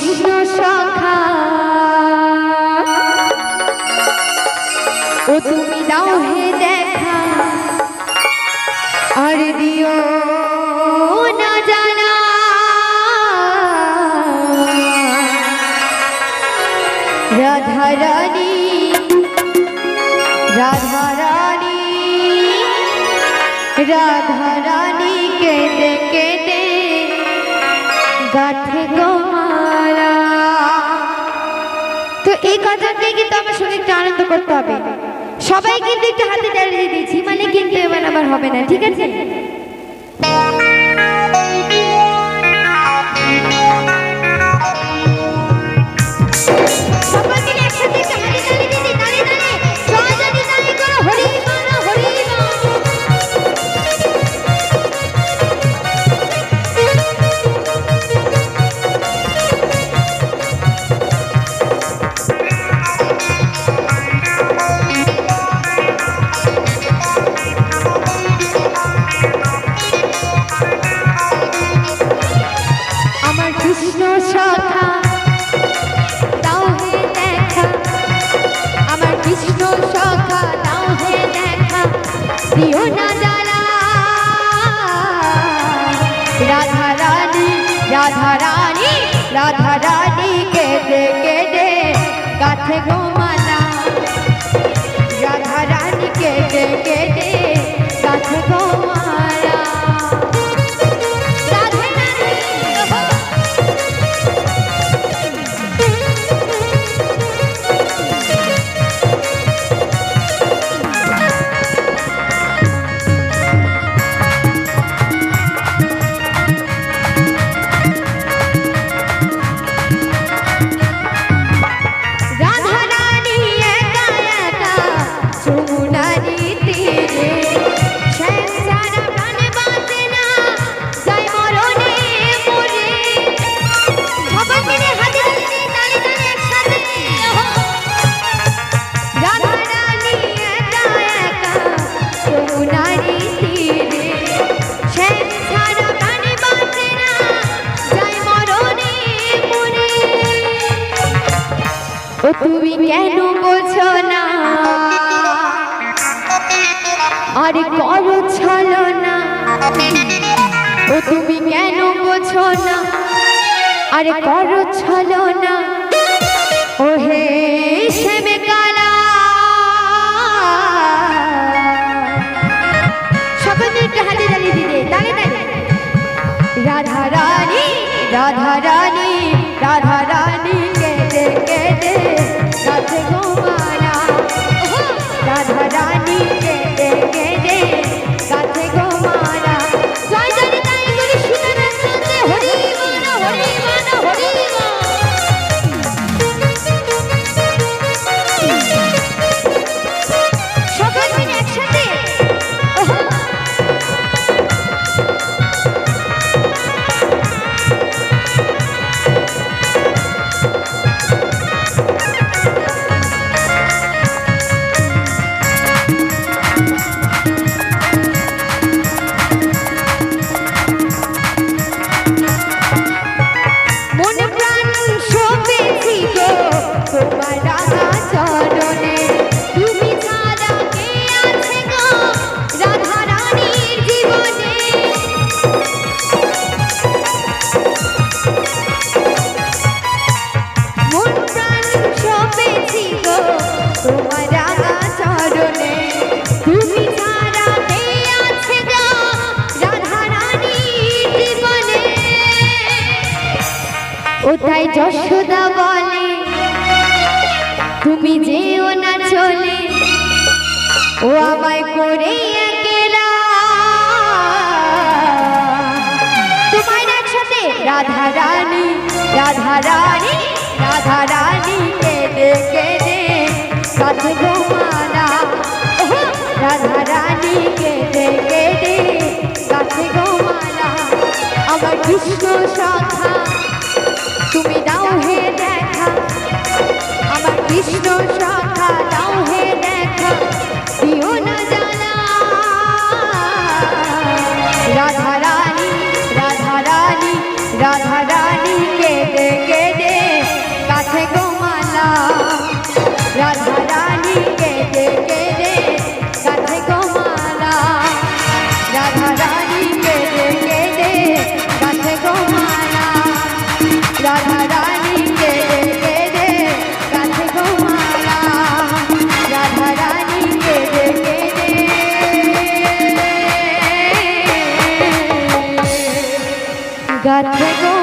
কৃষ্ণ সখা। ও তুমি দাও হে দেখা। আর দিও না জানা। রাধা রানী রাধা রানী রাধা রানী। তো কথা নিয়ে কিন্তু আমার একটু আনন্দ করতে হবে। সবাই কিন্তু একটু হাতে দাঁড়িয়ে দিয়েছি মানে কিন্তু এবার আবার হবে না, ঠিক আছে? রাধা রানী রাধা ও তুমি কেন বোঝো না? আরে করো ছলো না ও তুমি কেন বোঝো না? আরে করো ছলো না ও হে শ্যামে কালা। সকল হাতে তালি দিলে। তালে। রাধা রানী রাধা রানী। ওটাই যশোদা বলে তুমি যেও না চলে ও আমায় করে একেলা। তোমার একসাথে রাধা রানী রাধা রানী রাধা রানী কেঁদে কেঁদে গোমালা ওহো, রাধা আমার কৃষ্ণ তুমি দাও হে দেখা। আমার কৃষ্ণ সখা দাও হে দেখা। দিও না জানা। Radha got to go.